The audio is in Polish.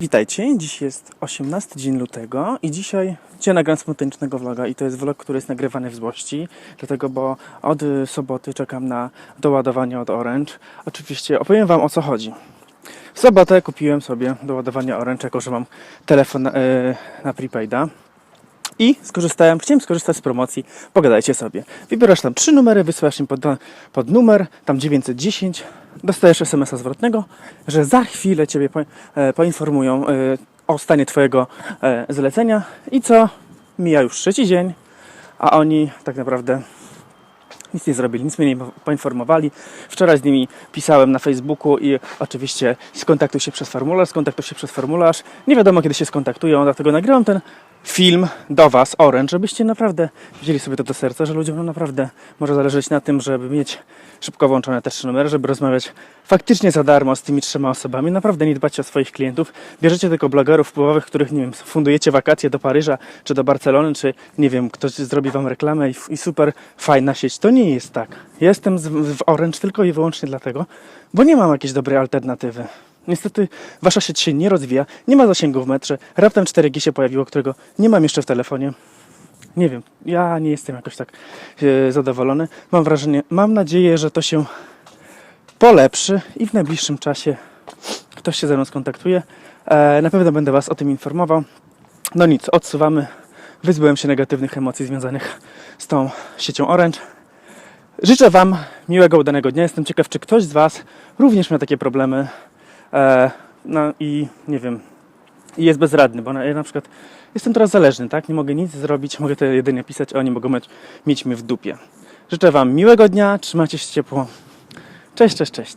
Witajcie, dziś jest 18 dzień lutego i dzisiaj, dzisiaj nagram spontanicznego vloga i to jest vlog, który jest nagrywany w złości, dlatego, bo od soboty czekam na doładowanie od Orange. Oczywiście opowiem Wam o co chodzi. W sobotę kupiłem sobie doładowanie Orange, jako że mam telefon y, na prepaida. I skorzystałem, chciałem skorzystać z promocji, pogadajcie sobie. Wybierasz tam trzy numery, wysyłasz im pod, pod numer, tam 910, dostajesz SMS-a zwrotnego, że za chwilę Ciebie e, poinformują e, o stanie Twojego e, zlecenia i co? Mija już trzeci dzień, a oni tak naprawdę nic nie zrobili, nic mnie nie poinformowali. Wczoraj z nimi pisałem na Facebooku i oczywiście skontaktuj się przez formularz, skontaktuj się przez formularz. Nie wiadomo kiedy się skontaktują, dlatego nagrałem ten film do Was, Orange, żebyście naprawdę wzięli sobie to do serca, że ludziom naprawdę może zależeć na tym, żeby mieć szybko włączone te trzy numery, żeby rozmawiać faktycznie za darmo z tymi trzema osobami. Naprawdę nie dbacie o swoich klientów. Bierzecie tylko blogerów wpływowych, których, nie wiem, fundujecie wakacje do Paryża, czy do Barcelony, czy nie wiem, ktoś zrobi Wam reklamę i, i super fajna sieć. To nie jest tak. Jestem z, w Orange tylko i wyłącznie dlatego, bo nie mam jakiejś dobrej alternatywy. Niestety wasza sieć się nie rozwija, nie ma zasięgu w metrze, raptem 4G się pojawiło, którego nie mam jeszcze w telefonie. Nie wiem, ja nie jestem jakoś tak e, zadowolony. Mam wrażenie, mam nadzieję, że to się polepszy i w najbliższym czasie ktoś się ze mną skontaktuje. E, na pewno będę Was o tym informował. No nic, odsuwamy. Wyzbyłem się negatywnych emocji związanych z tą siecią Orange. Życzę Wam miłego, udanego dnia. Jestem ciekaw, czy ktoś z Was również miał takie problemy no i nie wiem, i jest bezradny, bo na, ja na przykład jestem teraz zależny, tak? Nie mogę nic zrobić, mogę to jedynie pisać, a oni mogą mieć, mieć mnie w dupie. Życzę Wam miłego dnia, trzymajcie się ciepło. Cześć, cześć, cześć.